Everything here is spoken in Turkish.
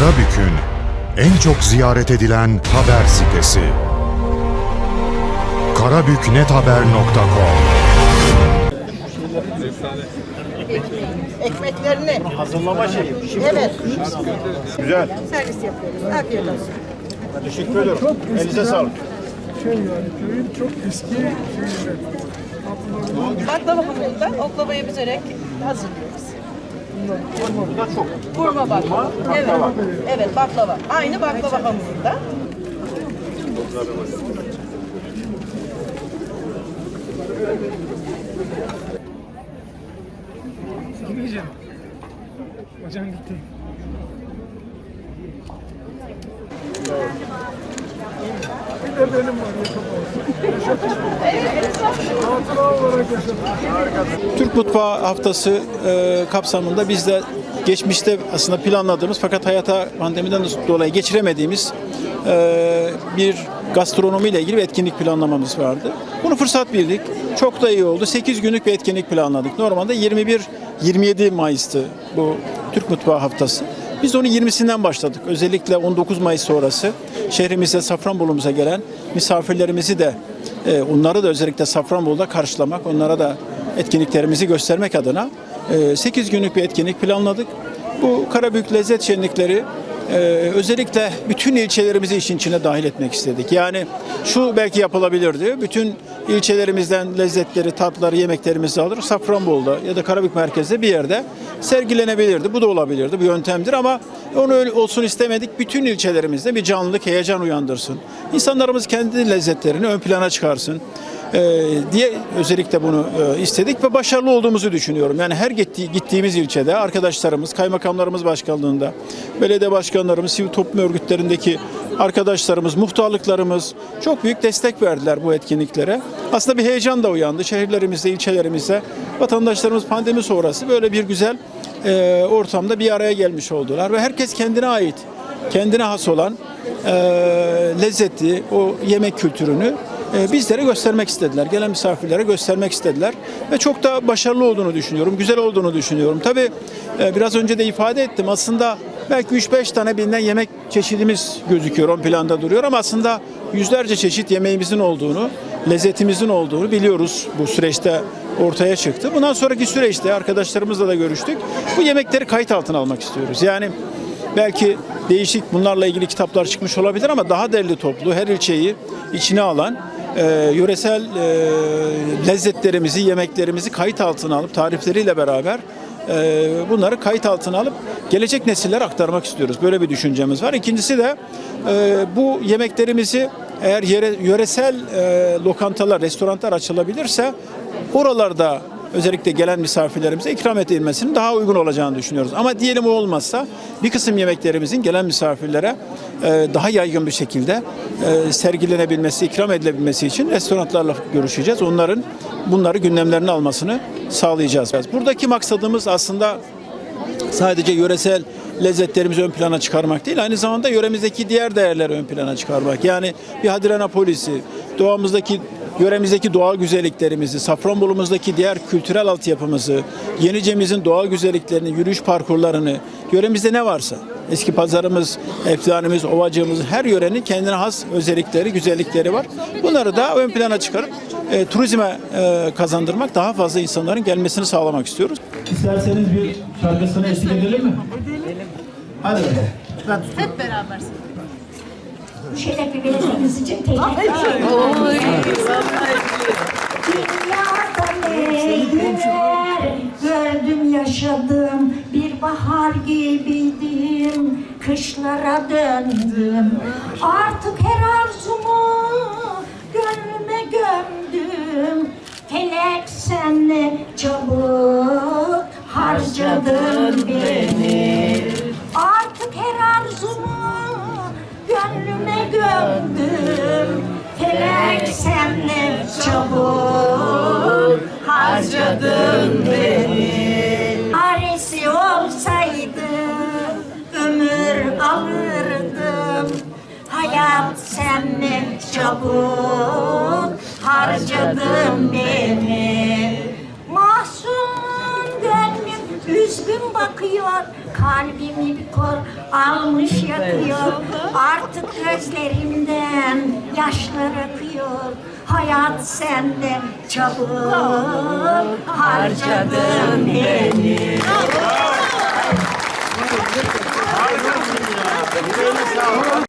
Karabük'ün en çok ziyaret edilen haber sitesi. karabüknethaber.com Ekmeklerini. Hazırlama şeyi. Evet. Güzel. Servis yapıyoruz. Afiyet olsun. Teşekkür ederim. Elinize sağlık. Şey yani köyün çok eski. Baklava hamurundan oklavayı büzerek hazırlıyoruz. Bu çok. Burma baklava. Evet. Evet baklava. Aynı baklava hamurunda. Gideceğim. Hocam gitti. Bir de benim var. Türk Mutfağı Haftası e, kapsamında biz de geçmişte aslında planladığımız fakat hayata pandemiden dolayı geçiremediğimiz e, bir gastronomi ile ilgili bir etkinlik planlamamız vardı. Bunu fırsat bildik. Çok da iyi oldu. 8 günlük bir etkinlik planladık. Normalde 21-27 Mayıs'tı bu Türk Mutfağı Haftası. Biz onu 20'sinden başladık. Özellikle 19 Mayıs sonrası şehrimize, Safranbolu'muza gelen misafirlerimizi de e, onları da özellikle Safranbolu'da karşılamak, onlara da etkinliklerimizi göstermek adına 8 günlük bir etkinlik planladık. Bu Karabük Lezzet Şenlikleri e, özellikle bütün ilçelerimizi işin içine dahil etmek istedik. Yani şu belki yapılabilirdi. Bütün ilçelerimizden lezzetleri, tatları, yemeklerimizi alır. Safranbolu'da ya da Karabük merkezde bir yerde sergilenebilirdi. Bu da olabilirdi. Bir yöntemdir ama onu öyle olsun istemedik. Bütün ilçelerimizde bir canlılık, heyecan uyandırsın. İnsanlarımız kendi lezzetlerini ön plana çıkarsın e, diye özellikle bunu e, istedik ve başarılı olduğumuzu düşünüyorum. Yani her gitti, gittiğimiz ilçede arkadaşlarımız, kaymakamlarımız başkanlığında, belediye başkanlarımız, sivil toplum örgütlerindeki arkadaşlarımız, muhtarlıklarımız çok büyük destek verdiler bu etkinliklere. Aslında bir heyecan da uyandı. Şehirlerimizde, ilçelerimizde vatandaşlarımız pandemi sonrası böyle bir güzel e, ortamda bir araya gelmiş oldular ve herkes kendine ait, kendine has olan e, lezzetli o yemek kültürünü e, bizlere göstermek istediler. Gelen misafirlere göstermek istediler. Ve çok da başarılı olduğunu düşünüyorum. Güzel olduğunu düşünüyorum. Tabii e, biraz önce de ifade ettim. Aslında belki 3-5 tane bilinen yemek çeşidimiz gözüküyor, ön planda duruyor ama aslında yüzlerce çeşit yemeğimizin olduğunu, lezzetimizin olduğunu biliyoruz bu süreçte ortaya çıktı. Bundan sonraki süreçte arkadaşlarımızla da görüştük. Bu yemekleri kayıt altına almak istiyoruz. Yani belki değişik bunlarla ilgili kitaplar çıkmış olabilir ama daha derli toplu her ilçeyi içine alan e, yöresel e, lezzetlerimizi, yemeklerimizi kayıt altına alıp tarifleriyle beraber bunları kayıt altına alıp gelecek nesillere aktarmak istiyoruz. Böyle bir düşüncemiz var. İkincisi de e, bu yemeklerimizi eğer yere, yöresel e, lokantalar, restoranlar açılabilirse oralarda özellikle gelen misafirlerimize ikram edilmesinin daha uygun olacağını düşünüyoruz. Ama diyelim o olmazsa bir kısım yemeklerimizin gelen misafirlere e, daha yaygın bir şekilde sergilenebilmesi, ikram edilebilmesi için restoranlarla görüşeceğiz. Onların bunları gündemlerine almasını sağlayacağız. Buradaki maksadımız aslında sadece yöresel lezzetlerimizi ön plana çıkarmak değil, aynı zamanda yöremizdeki diğer değerleri ön plana çıkarmak. Yani bir Hadrianapolis'i, doğamızdaki yöremizdeki doğal güzelliklerimizi, Safranbolu'muzdaki diğer kültürel altyapımızı, Yenice'mizin doğal güzelliklerini, yürüyüş parkurlarını, yöremizde ne varsa, eski pazarımız, efsanemiz, ovacığımız, her yörenin kendine has özellikleri, güzellikleri var. Bunları da ön plana çıkarıp e, turizme e, kazandırmak, daha fazla insanların gelmesini sağlamak istiyoruz. İsterseniz bir şarkısını eşlik edelim mi? Edelim. Hadi. Hep beraber. Bu şerefi verdiğiniz için teşekkür Dünyada ne günler gördüm yaşadım Bir bahar gibiydim. Kışlara döndüm. Artık her arzumu gönlüme gömdüm. Felek sen ne çabuk harcadın beni. Artık her arzumu gömdüm. Felek sen ne çabuk harcadın beni. Aresi olsaydı ömür alırdım. Hayat sen ne çabuk harcadın beni üzgün bakıyor. Kalbimi bir kor almış yakıyor. Artık gözlerimden yaşlar akıyor. Hayat sende çabuk harcadın beni. Harikasın ya. Böyle sağ